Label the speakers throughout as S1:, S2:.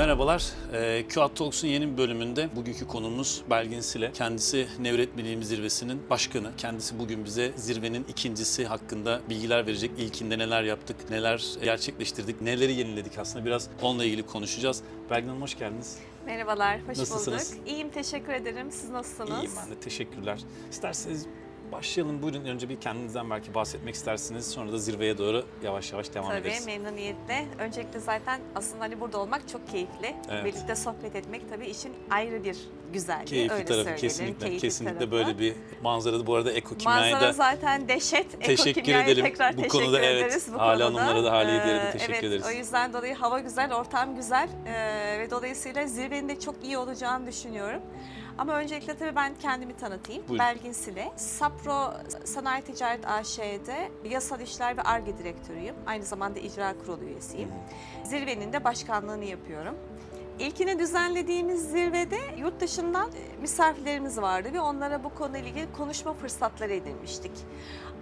S1: Merhabalar. Ee, QAT Talks'un yeni bir bölümünde bugünkü konumuz Belgin Sile. Kendisi Nevretmeliğim Zirvesi'nin başkanı. Kendisi bugün bize zirvenin ikincisi hakkında bilgiler verecek. İlkinde neler yaptık, neler gerçekleştirdik, neleri yeniledik aslında biraz onunla ilgili konuşacağız. Belgin Hanım hoş geldiniz.
S2: Merhabalar, hoş
S1: Nasılsınız?
S2: bulduk. İyiyim, teşekkür ederim. Siz nasılsınız?
S1: İyiyim ben de teşekkürler. İsterseniz başlayalım. Buyurun önce bir kendinizden belki bahsetmek istersiniz. Sonra da zirveye doğru yavaş yavaş devam
S2: Tabii,
S1: ederiz.
S2: memnuniyetle. Öncelikle zaten aslında hani burada olmak çok keyifli.
S1: Evet.
S2: Birlikte sohbet etmek tabii işin ayrı bir güzelliği.
S1: Keyifli
S2: öyle
S1: tarafı
S2: söyleyelim,
S1: kesinlikle.
S2: keyifli
S1: kesinlikle
S2: tarafı.
S1: böyle bir manzarada bu arada ekokimyayı
S2: Manzara
S1: da
S2: zaten dehşet.
S1: Teşekkür
S2: Ekokimyaya
S1: ederim.
S2: Tekrar
S1: Bu
S2: teşekkür
S1: konuda evet,
S2: ederiz. Bu
S1: Hale
S2: konuda.
S1: Hanımlara da, Hale Yediler'e de
S2: Ee,
S1: teşekkür
S2: evet,
S1: ederiz.
S2: O yüzden dolayı hava güzel, ortam güzel Ee, ve dolayısıyla zirvenin de çok iyi olacağını düşünüyorum. Ama öncelikle tabii ben kendimi tanıtayım.
S1: Buyurun.
S2: Belgin Sile. Sapro Sanayi Ticaret AŞ'de yasal işler ve ARGE direktörüyüm. Aynı zamanda icra kurulu üyesiyim. Zirvenin de başkanlığını yapıyorum. İlkini düzenlediğimiz zirvede yurt dışından e, misafirlerimiz vardı ve onlara bu konuyla ilgili konuşma fırsatları edinmiştik.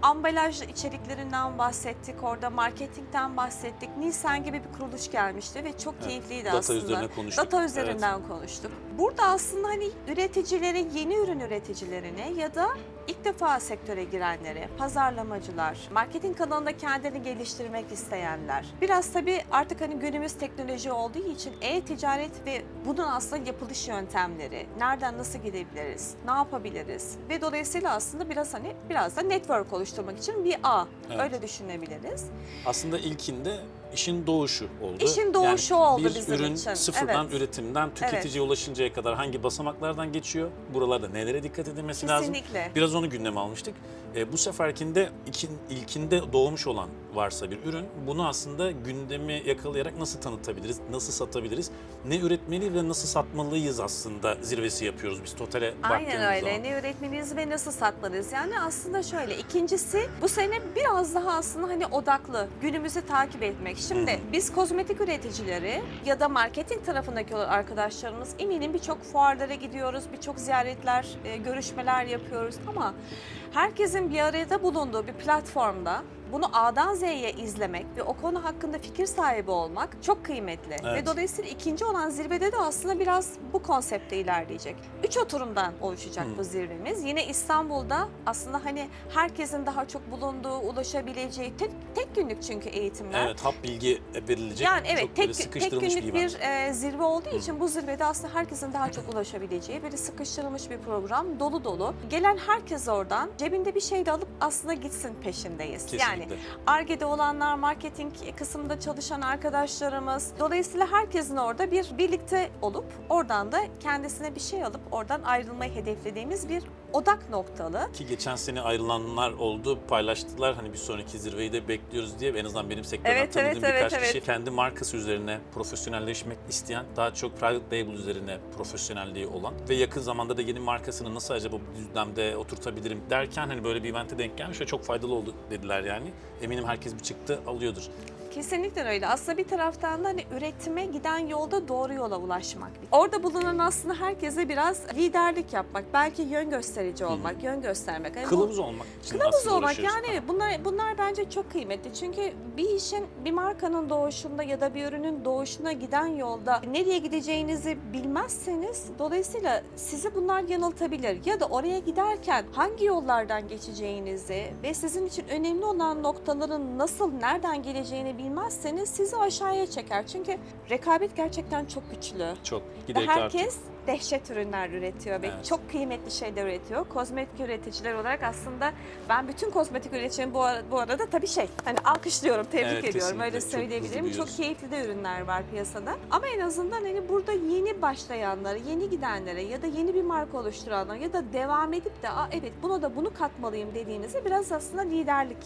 S2: Ambalaj içeriklerinden bahsettik, orada marketingten bahsettik. Nisan gibi bir kuruluş gelmişti ve çok keyifliydi
S1: data
S2: aslında.
S1: üzerine konuştuk.
S2: Data üzerinden konuştuk. Burada aslında hani üreticilere, yeni ürün üreticilerine ya da ilk defa sektöre girenlere, pazarlamacılar, marketing kanalında kendini geliştirmek isteyenler. Biraz tabii artık hani günümüz teknoloji olduğu için e-ticaret ve bunun aslında yapılış yöntemleri, nereden nasıl gidebiliriz, ne yapabiliriz ve dolayısıyla aslında biraz hani biraz da network oluşturmak için bir ağ.
S1: Evet.
S2: Öyle düşünebilebiliriz.
S1: Aslında ilkinde işin doğuşu oldu.
S2: İşin doğuşu oldu
S1: bir
S2: bizim
S1: ürün
S2: için.
S1: sıfırdan
S2: Evet.
S1: üretimden tüketiciye ulaşıncaya kadar hangi basamaklardan geçiyor? Buralarda nelere dikkat edilmesi lazım?
S2: Kesinlikle.
S1: Biraz onu gündeme almıştık. E, bu seferkinde ikin, ilkinde doğmuş olan varsa bir ürün bunu aslında gündemi yakalayarak nasıl tanıtabiliriz, nasıl satabiliriz, ne üretmeli ve nasıl satmalıyız aslında zirvesi yapıyoruz biz totale
S2: Aynen
S1: baktığımız
S2: öyle.
S1: zaman.
S2: Ne üretmeliyiz ve nasıl satmalıyız? Yani aslında şöyle. ikincisi bu sene biraz daha aslında hani odaklı. Günümüzü takip etmek. Şimdi
S1: hı.
S2: biz kozmetik üreticileri ya da marketing tarafındaki arkadaşlarımız eminim birçok fuarlara gidiyoruz. Birçok ziyaretler, e, görüşmeler yapıyoruz ama herkesin bir arada bulunduğu bir platformda bunu A'dan Z'ye izlemek ve o konu hakkında fikir sahibi olmak çok kıymetli. Ve
S1: Evet.
S2: dolayısıyla ikinci olan zirvede de aslında biraz bu konsepte ilerleyecek. Üç oturumdan oluşacak
S1: Hı.
S2: bu zirvemiz. Yine İstanbul'da aslında hani herkesin daha çok bulunduğu, ulaşabileceği tek, tek günlük çünkü eğitimler.
S1: Evet, hap bilgi verilecek.
S2: Yani evet
S1: Çok
S2: tek, tek günlük bir e, zirve olduğu için bu zirvede aslında herkesin daha çok ulaşabileceği böyle sıkıştırılmış bir program dolu dolu. Gelen herkes oradan cebinde bir şey de alıp aslında gitsin peşindeyiz. Yani
S1: Kesinlikle.
S2: ARGE'de olanlar, marketing kısmında çalışan arkadaşlarımız. Dolayısıyla herkesin orada bir birlikte olup oradan da kendisine bir şey alıp oradan ayrılmayı hedeflediğimiz bir odak noktalı.
S1: Ki geçen sene ayrılanlar oldu, paylaştılar. Hani bir sonraki zirveyi de bekliyoruz diye en azından benim sektörden
S2: Evet,
S1: tanıdığım
S2: evet, evet,
S1: birkaç kişi
S2: evet.
S1: kendi markası üzerine profesyonelleşmek isteyen, daha çok private label üzerine profesyonelliği olan ve yakın zamanda da yeni markasını nasıl acaba bu düzlemde oturtabilirim derken hani böyle bir evente denk gelmiş ve çok faydalı oldu dediler yani. Eminim herkes bir çıktı alıyordur.
S2: Kesinlikle öyle. Aslında bir taraftan da hani üretime giden yolda doğru yola ulaşmak. Orada bulunan aslında herkese biraz liderlik yapmak, belki yön gösterici olmak, yön göstermek. Bu-
S1: Kılavuz olmak için
S2: Kılavuz olmak yani bunlar bunlar bence çok kıymetli. Çünkü bir işin bir markanın doğuşunda ya da bir ürünün doğuşuna giden yolda nereye gideceğinizi bilmezseniz dolayısıyla sizi bunlar yanıltabilir. Ya da oraya giderken hangi yollardan geçeceğinizi ve sizin için önemli olan noktaların nasıl nereden geleceğini bilmezseniz sizi aşağıya çeker. Çünkü rekabet gerçekten çok güçlü.
S1: Çok
S2: Ve
S1: giderek
S2: herkes
S1: artıyor.
S2: Dehşet ürünler üretiyor ve
S1: Evet.
S2: çok kıymetli şeyler üretiyor. Kozmetik üreticiler olarak aslında ben bütün kozmetik üreticilerin bu, ara- bu arada tabii şey hani alkışlıyorum, tebrik
S1: Evet,
S2: ediyorum öyle söyleyebilirim. Çok, keyifli de ürünler var piyasada. Ama en azından hani burada yeni başlayanlara, yeni gidenlere ya da yeni bir marka oluşturanlara ya da devam edip de Aa, evet buna da bunu katmalıyım dediğinizde biraz aslında liderlik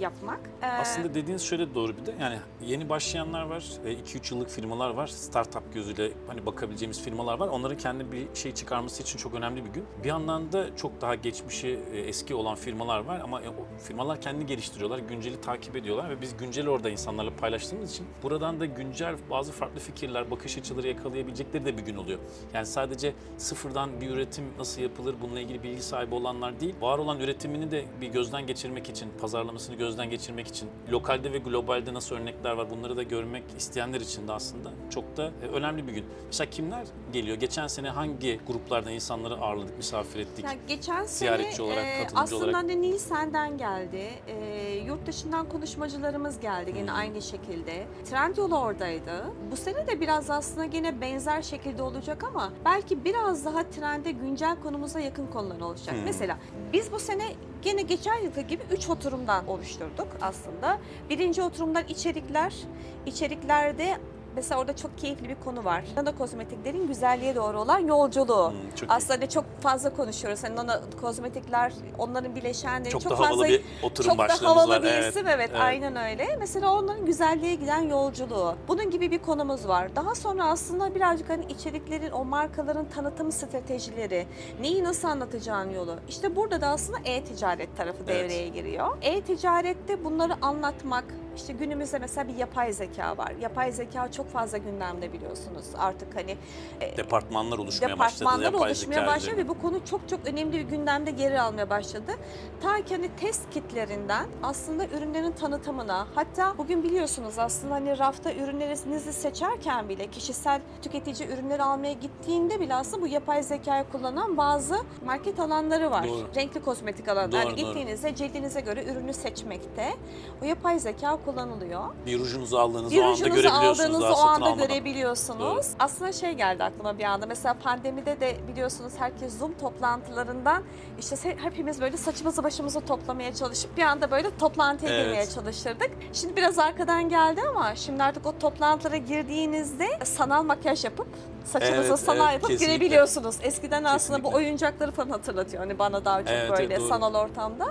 S2: yapmak. Ee,
S1: Aslında dediğiniz şöyle doğru bir de yani yeni başlayanlar var, 2-3 yıllık firmalar var, startup gözüyle hani bakabileceğimiz firmalar var. Onların firmaların kendi bir şey çıkarması için çok önemli bir gün. Bir yandan da çok daha geçmişi e, eski olan firmalar var ama e, firmalar kendi geliştiriyorlar, günceli takip ediyorlar ve biz günceli orada insanlarla paylaştığımız için buradan da güncel bazı farklı fikirler, bakış açıları yakalayabilecekleri de bir gün oluyor. Yani sadece sıfırdan bir üretim nasıl yapılır bununla ilgili bilgi sahibi olanlar değil, var olan üretimini de bir gözden geçirmek için, pazarlamasını gözden geçirmek için, lokalde ve globalde nasıl örnekler var bunları da görmek isteyenler için de aslında çok da e, önemli bir gün. Mesela kimler geliyor? Geçen sene hangi gruplardan insanları ağırladık, misafir ettik?
S2: Yani geçen sene
S1: Ziyaretçi olarak,
S2: e,
S1: katılımcı
S2: aslında
S1: olarak.
S2: hani Nisan'dan geldi. E, yurt dışından konuşmacılarımız geldi yine aynı şekilde. Trendyol oradaydı. Bu sene de biraz aslında yine benzer şekilde olacak ama belki biraz daha trende güncel konumuza yakın konular olacak.
S1: Hmm.
S2: Mesela biz bu sene Gene geçen yılki gibi 3 oturumdan oluşturduk aslında. Birinci oturumdan içerikler. İçeriklerde mesela orada çok keyifli bir konu var. Nano kozmetiklerin güzelliğe doğru olan yolculuğu.
S1: Hmm, çok iyi.
S2: aslında çok fazla konuşuyoruz. Hani nano kozmetikler, onların bileşenleri
S1: çok,
S2: çok,
S1: da
S2: fazla
S1: havalı bir oturum
S2: çok da havalı
S1: var.
S2: bir
S1: Evet.
S2: isim evet,
S1: evet.
S2: aynen öyle. Mesela onların güzelliğe giden yolculuğu. Bunun gibi bir konumuz var. Daha sonra aslında birazcık hani içeriklerin, o markaların tanıtım stratejileri, neyi nasıl anlatacağın yolu. İşte burada da aslında e-ticaret tarafı
S1: Evet.
S2: devreye giriyor. E-ticarette bunları anlatmak, işte günümüzde mesela bir yapay zeka var. Yapay zeka çok fazla gündemde biliyorsunuz. Artık hani e,
S1: Departmanlar oluşmaya başladı.
S2: departmanlar oluşmaya başladı ve bu konu çok çok önemli bir gündemde geri almaya başladı. Ta ki hani test kitlerinden aslında ürünlerin tanıtımına hatta bugün biliyorsunuz aslında hani rafta ürünlerinizi seçerken bile kişisel tüketici ürünleri almaya gittiğinde bile aslında bu yapay zekayı kullanan bazı market alanları var.
S1: Doğru.
S2: Renkli kozmetik alanları.
S1: Doğru,
S2: Yani
S1: doğru.
S2: gittiğinizde cildinize göre ürünü seçmekte o yapay zeka kullanılıyor.
S1: Bir rujunuzu aldığınızı
S2: Bir
S1: o anda görebiliyorsunuz.
S2: aldığınızı
S1: daha
S2: o
S1: satın
S2: anda
S1: almadan.
S2: görebiliyorsunuz.
S1: Doğru.
S2: Aslında şey geldi aklıma bir anda. Mesela pandemide de biliyorsunuz herkes Zoom toplantılarından işte hepimiz böyle saçımızı başımızı toplamaya çalışıp bir anda böyle toplantıya
S1: Evet.
S2: girmeye çalıştırdık. Şimdi biraz arkadan geldi ama şimdi artık o toplantılara girdiğinizde sanal makyaj yapıp saçınızı
S1: Evet,
S2: sanal
S1: evet,
S2: yapıp
S1: kesinlikle.
S2: girebiliyorsunuz. Eskiden aslında bu
S1: Kesinlikle.
S2: oyuncakları falan hatırlatıyor. Hani bana daha çok
S1: Evet, evet,
S2: böyle
S1: doğru.
S2: sanal ortamda.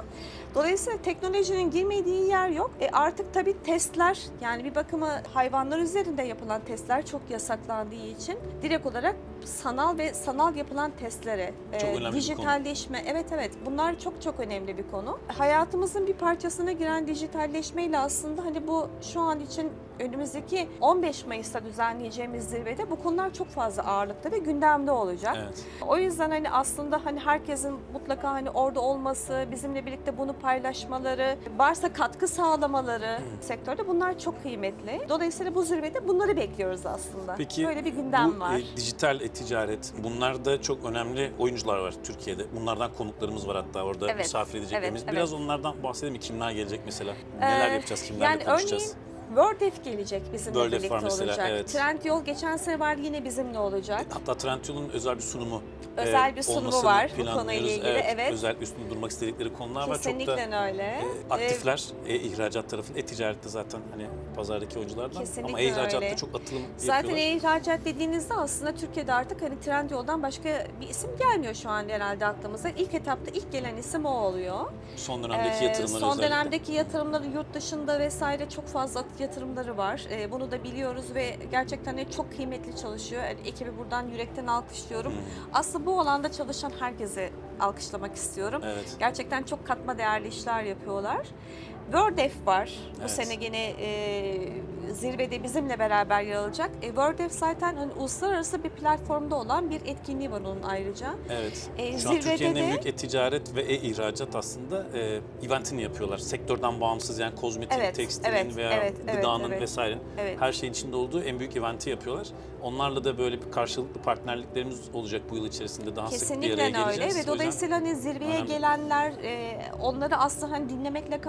S2: Dolayısıyla teknolojinin girmediği yer yok. E artık tabii testler yani bir bakıma hayvanlar üzerinde yapılan testler çok yasaklandığı için direkt olarak sanal ve sanal yapılan testlere, e,
S1: Çok
S2: dijitalleşme, evet evet bunlar çok çok önemli bir konu. Hayatımızın bir parçasına giren dijitalleşmeyle aslında hani bu şu an için önümüzdeki 15 Mayıs'ta düzenleyeceğimiz zirvede bu konular çok fazla ağırlıkta ve gündemde olacak.
S1: Evet.
S2: O yüzden hani aslında hani herkesin mutlaka hani orada olması, bizimle birlikte bunu paylaşmaları, varsa katkı sağlamaları sektörde bunlar çok kıymetli. Dolayısıyla bu zirvede bunları bekliyoruz aslında.
S1: Peki
S2: Böyle bir gündem
S1: bu
S2: var.
S1: e, dijital e-ticaret bunlarda çok önemli oyuncular var Türkiye'de. Bunlardan konuklarımız var hatta orada
S2: Evet,
S1: misafir edeceklerimiz.
S2: evet,
S1: Biraz onlardan bahsedelim? Kimler gelecek mesela? Neler
S2: Ee,
S1: yapacağız? Kimlerle
S2: yani
S1: konuşacağız?
S2: örneğin WordF gelecek bizimle
S1: WordF
S2: birlikte
S1: mesela,
S2: olacak.
S1: evet.
S2: Trendyol geçen sene var yine bizimle olacak.
S1: Hatta Trendyol'un özel bir sunumu
S2: Özel
S1: e,
S2: bir sunumu var bu konuyla ilgili, evet.
S1: Özel üstünde durmak istedikleri konular var. Çok da
S2: Kesinlikle öyle.
S1: e, aktifler. E, ihracat tarafında, e-ticarette zaten hani pazardaki oyunculardan.
S2: Kesinlikle
S1: Ama e-ihracatta
S2: öyle.
S1: çok atılım
S2: Zaten
S1: yapıyorlar.
S2: ihracat dediğinizde aslında Türkiye'de artık hani Trendyol'dan başka bir isim gelmiyor şu an herhalde aklımıza. İlk etapta ilk gelen isim o oluyor.
S1: Son dönemdeki
S2: Ee,
S1: yatırımları
S2: Son
S1: özellikle.
S2: dönemdeki yatırımları yurt dışında vesaire çok fazla yatırımları var. Ee, bunu da biliyoruz ve gerçekten hani çok kıymetli çalışıyor. Yani ekibi buradan yürekten alkışlıyorum.
S1: Hmm,
S2: Aslında bu alanda çalışan herkese alkışlamak istiyorum.
S1: evet.
S2: Gerçekten çok katma değerli işler yapıyorlar. WordF var. Bu
S1: Evet.
S2: sene gene e, zirvede bizimle beraber yer alacak. E, WordF zaten hani uluslararası bir platformda olan bir etkinliği var onun ayrıca.
S1: Evet.
S2: E,
S1: Şu an Türkiye'nin en
S2: de-
S1: büyük e-ticaret ve e-ihracat aslında e, eventini yapıyorlar. Sektörden bağımsız yani kozmetik,
S2: Evet,
S1: tekstilin
S2: evet,
S1: veya
S2: evet, evet,
S1: gıdanın
S2: evet.
S1: vesairenin
S2: Evet.
S1: her şeyin içinde olduğu en büyük eventi yapıyorlar. Onlarla da böyle bir karşılıklı partnerliklerimiz olacak bu yıl içerisinde daha sık bir
S2: Kesinlikle
S1: araya
S2: öyle
S1: geleceğiz.
S2: ve
S1: O yüzden
S2: dolayısıyla hani zirveye
S1: önemli.
S2: gelenler e, onları aslında hani dinlemekle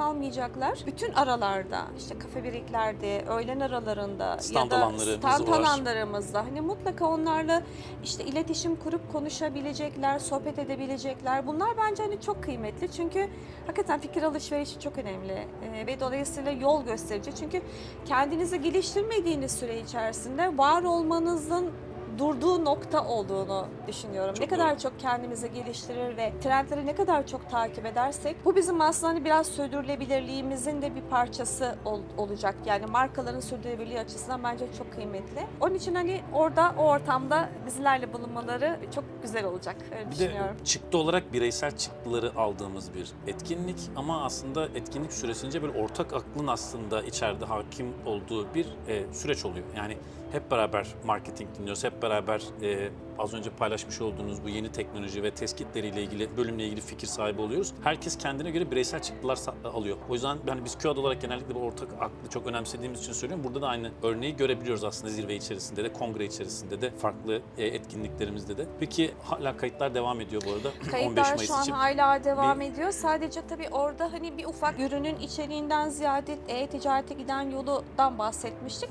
S2: kalmayacaklar. Bütün aralarda işte kafe biriklerde, öğlen aralarında
S1: Stand
S2: ya da stand
S1: var.
S2: alanlarımızda hani mutlaka onlarla işte iletişim kurup konuşabilecekler, sohbet edebilecekler. Bunlar bence hani çok kıymetli çünkü hakikaten fikir alışverişi çok önemli E, ve dolayısıyla yol gösterici. Çünkü kendinizi geliştirmediğiniz süre içerisinde var olmanızın durduğu nokta olduğunu düşünüyorum.
S1: Çok
S2: ne kadar
S1: doğru.
S2: çok kendimizi geliştirir ve trendleri ne kadar çok takip edersek bu bizim aslında hani biraz sürdürülebilirliğimizin de bir parçası ol- olacak. Yani markaların sürdürülebilirliği açısından bence çok kıymetli. Onun için hani orada o ortamda bizlerle bulunmaları çok güzel olacak. Öyle
S1: Bir
S2: düşünüyorum.
S1: de çıktı olarak bireysel çıktıları aldığımız bir etkinlik ama aslında etkinlik süresince böyle ortak aklın aslında içeride hakim olduğu bir e, süreç oluyor. Yani hep beraber marketing dinliyoruz, hep beraber e, az önce paylaşmış olduğunuz bu yeni teknoloji ve test kitleriyle ilgili bölümle ilgili fikir sahibi oluyoruz. Herkes kendine göre bireysel çıktılar sa- alıyor. O yüzden yani biz QAD olarak genellikle bu ortak aklı çok önemsediğimiz için söylüyorum. Burada da aynı örneği görebiliyoruz aslında zirve içerisinde de, kongre içerisinde de, farklı e, etkinliklerimizde de. Peki hala kayıtlar devam ediyor bu arada. 15
S2: Kayıtlar
S1: Mayıs
S2: şu an
S1: için.
S2: hala devam
S1: bir-
S2: ediyor. Sadece tabii orada hani bir ufak ürünün içeriğinden ziyade e-ticarete giden yoldan bahsetmiştik.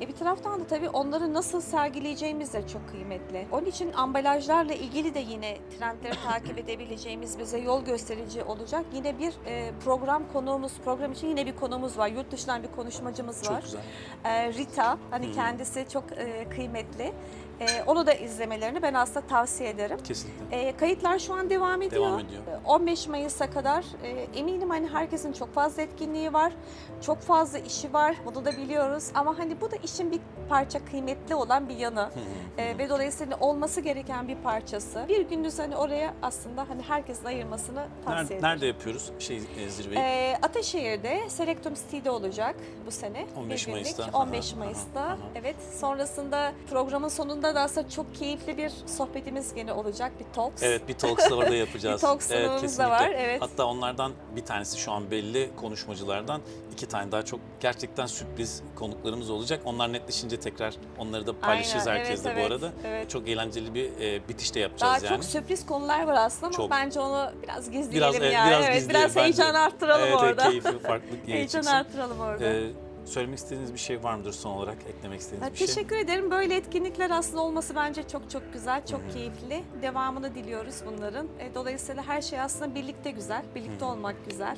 S2: E bir taraftan da tabii onları nasıl sergileyeceğimiz de çok kıymetli. Onun için ambalajlarla ilgili de yine trendleri takip edebileceğimiz bize yol gösterici olacak. Yine bir e, program konuğumuz, program için yine bir konuğumuz var. Yurt dışından bir konuşmacımız var.
S1: Çok güzel.
S2: E, Rita, hani
S1: Hı.
S2: kendisi çok e, kıymetli. E, onu da izlemelerini ben aslında tavsiye ederim.
S1: Kesinlikle.
S2: E, kayıtlar şu an devam ediyor.
S1: Devam ediyor.
S2: E, 15 Mayıs'a kadar e, eminim hani herkesin çok fazla etkinliği var. Çok fazla işi var. Bunu da biliyoruz. Ama hani bu da işin bir parça kıymetli olan bir yanı. E, ve dolayısıyla olması gereken bir parçası. Bir gündüz hani oraya aslında hani herkesin ayırmasını tavsiye
S1: Nerede,
S2: ederim.
S1: nerede yapıyoruz şey e, zirveyi?
S2: E, Ataşehir'de Selectum City'de olacak bu sene.
S1: 15
S2: Bir günlük.
S1: Mayıs'ta.
S2: 15
S1: Aha,
S2: Mayıs'ta.
S1: aha, aha.
S2: Evet. Sonrasında programın sonunda da aslında çok keyifli bir sohbetimiz gene olacak. Bir talks.
S1: Evet bir talks da orada yapacağız.
S2: Bir talks
S1: evet,
S2: da var, evet.
S1: Hatta onlardan bir tanesi şu an belli konuşmacılardan. iki tane daha çok gerçekten sürpriz konuklarımız olacak. Onlar netleşince tekrar onları da paylaşacağız
S2: Aynen,
S1: herkesle
S2: evet,
S1: bu
S2: evet,
S1: arada.
S2: evet.
S1: Çok eğlenceli bir e, bitişte
S2: Daha
S1: yapacağız yani.
S2: çok sürpriz konular var aslında ama
S1: Çok.
S2: bence onu biraz gizleyelim
S1: Biraz, evet,
S2: yani.
S1: biraz
S2: evet,
S1: gizleyelim
S2: biraz
S1: bence.
S2: heyecan arttıralım
S1: evet,
S2: orada.
S1: Evet, keyifli, farklı bir yere
S2: heyecan
S1: çıksın.
S2: arttıralım orada.
S1: Ee, söylemek istediğiniz bir şey var mıdır son olarak? Eklemek istediğiniz
S2: Ha,
S1: bir şey?
S2: Teşekkür ederim. Böyle etkinlikler aslında olması bence çok çok güzel, çok keyifli. Devamını diliyoruz bunların. E, Dolayısıyla her şey aslında birlikte güzel, birlikte olmak güzel.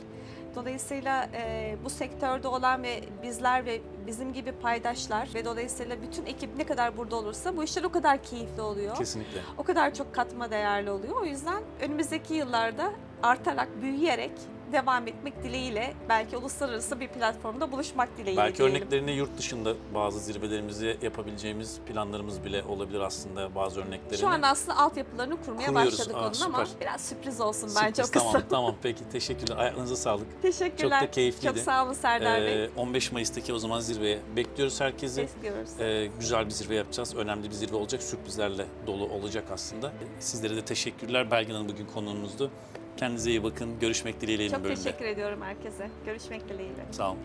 S2: Dolayısıyla e, bu sektörde olan ve bizler ve bizim gibi paydaşlar ve dolayısıyla bütün ekip ne kadar burada olursa bu işler o kadar keyifli oluyor.
S1: Kesinlikle.
S2: O kadar çok katma değerli oluyor. O yüzden önümüzdeki yıllarda artarak, büyüyerek devam etmek dileğiyle belki uluslararası bir platformda buluşmak dileğiyle
S1: Belki
S2: diyelim.
S1: örneklerini yurt dışında bazı zirvelerimizi yapabileceğimiz planlarımız bile olabilir aslında bazı örneklerini.
S2: Şu an aslında altyapılarını kurmaya
S1: Kuruyoruz.
S2: başladık
S1: Aa,
S2: onun ama
S1: süper.
S2: biraz sürpriz olsun
S1: Sürpriz,
S2: bence o kısım.
S1: Tamam tamam peki teşekkürler. Ayaklarınıza sağlık.
S2: Teşekkürler.
S1: Çok da keyifliydi.
S2: Çok sağ olun Serdar Bey.
S1: Ee, 15 Mayıs'taki o zaman zirveye bekliyoruz herkesi.
S2: Bekliyoruz.
S1: Ee, güzel bir zirve yapacağız. Önemli bir zirve olacak. Sürprizlerle dolu olacak aslında. Sizlere de teşekkürler. Belgin Hanım bugün konuğumuzdu. Kendinize iyi bakın. Görüşmek dileğiyle
S2: Çok
S1: bölümde.
S2: teşekkür ediyorum herkese. Görüşmek dileğiyle.
S1: Sağ olun.